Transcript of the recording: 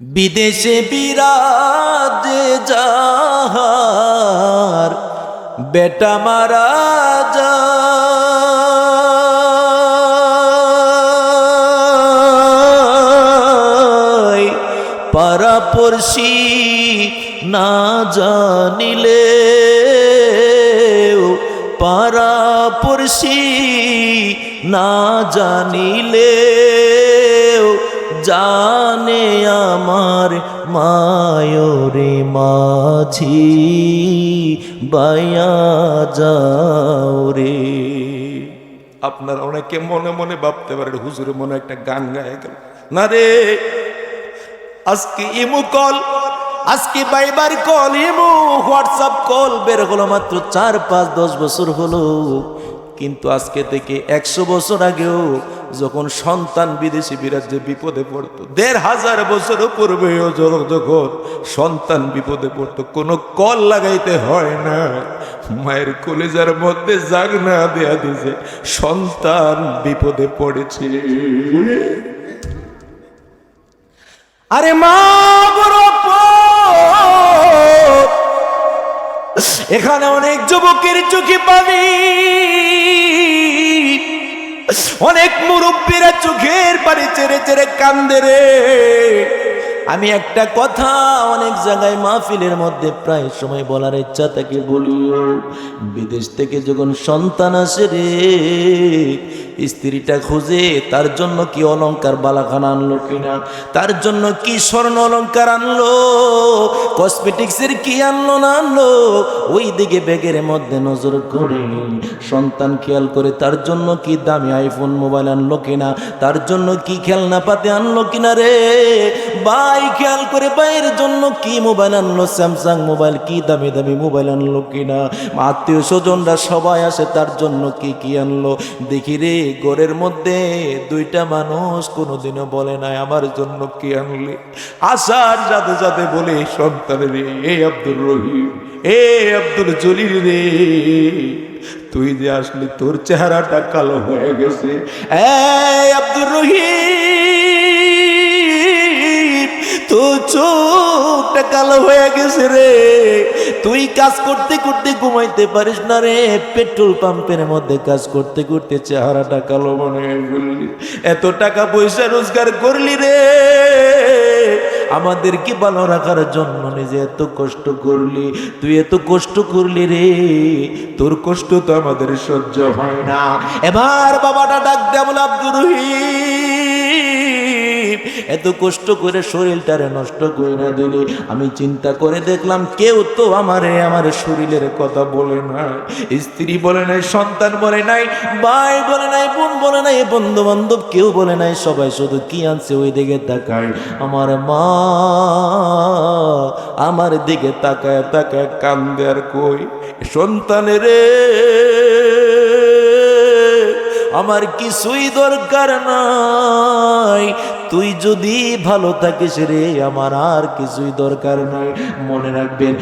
বিদেশে বিরাজ যাহার বেটা মারা যায় পারাপড়শি না জানিলে পারাপড়শি না জানিলে জানে আমার মায়রে মাঝি বায়া যাও রে। আপনারা অনেকে মনে মনে ভাবতে পারেন, হুজুরে মনে একটা গান গায়ে গেল। না রে, আজকে ইমু কল, আজকে Viber call, imo WhatsApp call বের হলো মাত্র চার পাঁচ দশ বছর হলো। কিন্তু আজকে থেকে একশো বছর আগেও যখন সন্তান বিদেশি বিরাজ্যে বিপদে পড়তো, দেড় হাজার বছর পূর্বেও যখন সন্তান বিপদে পড়তো, কোনো কল লাগাইতে হয় না। মায়ের কলেজার মধ্যে জাগ না দেয়া দিছে সন্তান বিপদে পড়েছে। আরে মা! এখানে অনেক যুবকের চোখে পানি। অনেক মুরব্বীরা চোখের পানি চেরে চেরে কান্দে রে। আমি একটা কথা অনেক জায়গায় মাহফিলের মধ্যে প্রায় সময় বলার ইচ্ছা থাকে বলিও বিদেশ থেকে যখন সন্তান আসে রে, স্ত্রীটা খুঁজে তার জন্য কি অলঙ্কার বালাখানা আনলো কিনা, তার জন্য কি স্বর্ণ অলংকার আনলো কসমেটিক্সের কি আনলো না আনলো? ওই দিকে ব্যাগের মধ্যে নজর করে সন্তান খেয়াল করে, তার জন্য কি দামি আইফোন মোবাইল আনলো কিনা? তার জন্য কি খেলনা পাতে আনলো কিনা রে? ভাই, খেয়াল করে, ভাইয়ের জন্য কি মোবাইল আনলো? স্যামসাং মোবাইল কি দামি দামি মোবাইল আনলো কিনা? আত্মীয় স্বজনরা সবাই আসে, তার জন্য কি কি আনলো? দেখি রে, ঘরের মধ্যে দুইটা মানুষ কোনোদিনও বলে নাই আমার জন্য কি আনলে? আসার সাথে সাথে বলে সন্তানের রে, এ আব্দুর রহিম, এ আব্দুল জলিল রে। তুই যে আসলি, তোর চেহারাটা কালো হয়ে গেছে। এ আব্দুর রহিম তো চোখটা কালো হয়ে গেছে রে। তুই কাজ করতে করতে ঘুমাইতে পারিস না রে। পেট্রোল পাম্পের মধ্যে কাজ করতে করতে চেহারাটা কালো মনে হয়ে এত টাকা পয়সা রোজগার করলি রে। আমাদেরকে ভালো রাখার জন্য নিজে এত কষ্ট করলি, তুই এত কষ্ট করলি রে। তোর কষ্ট তো আমাদের সহ্য হয় না। এবার বাবাটা ডাক দেবল আব্দুর রহিম। এত কষ্ট করে শরীরটারে নষ্ট করে না দিলে। আমি চিন্তা করে দেখলাম কেউ তো আমারে, আমার শরীরের কথা বলে না। স্ত্রী বলে নাই, সন্তান বলে নাই, ভাই বলে নাই, বোন বলে নাই বন্ধু বান্ধব কেউ বলে নাই, সবাই শুধু কি আনছে ওই দিকে তাকায়। আমার মা আমার দিকে তাকায় তাকায় কান্দে আর কই সন্তানের রে, আমার কিছুই দরকার নাই। তুই যদি ভালো থাকিস রে আমার আর কিছুই দরকার নাই। মনে রাখবেন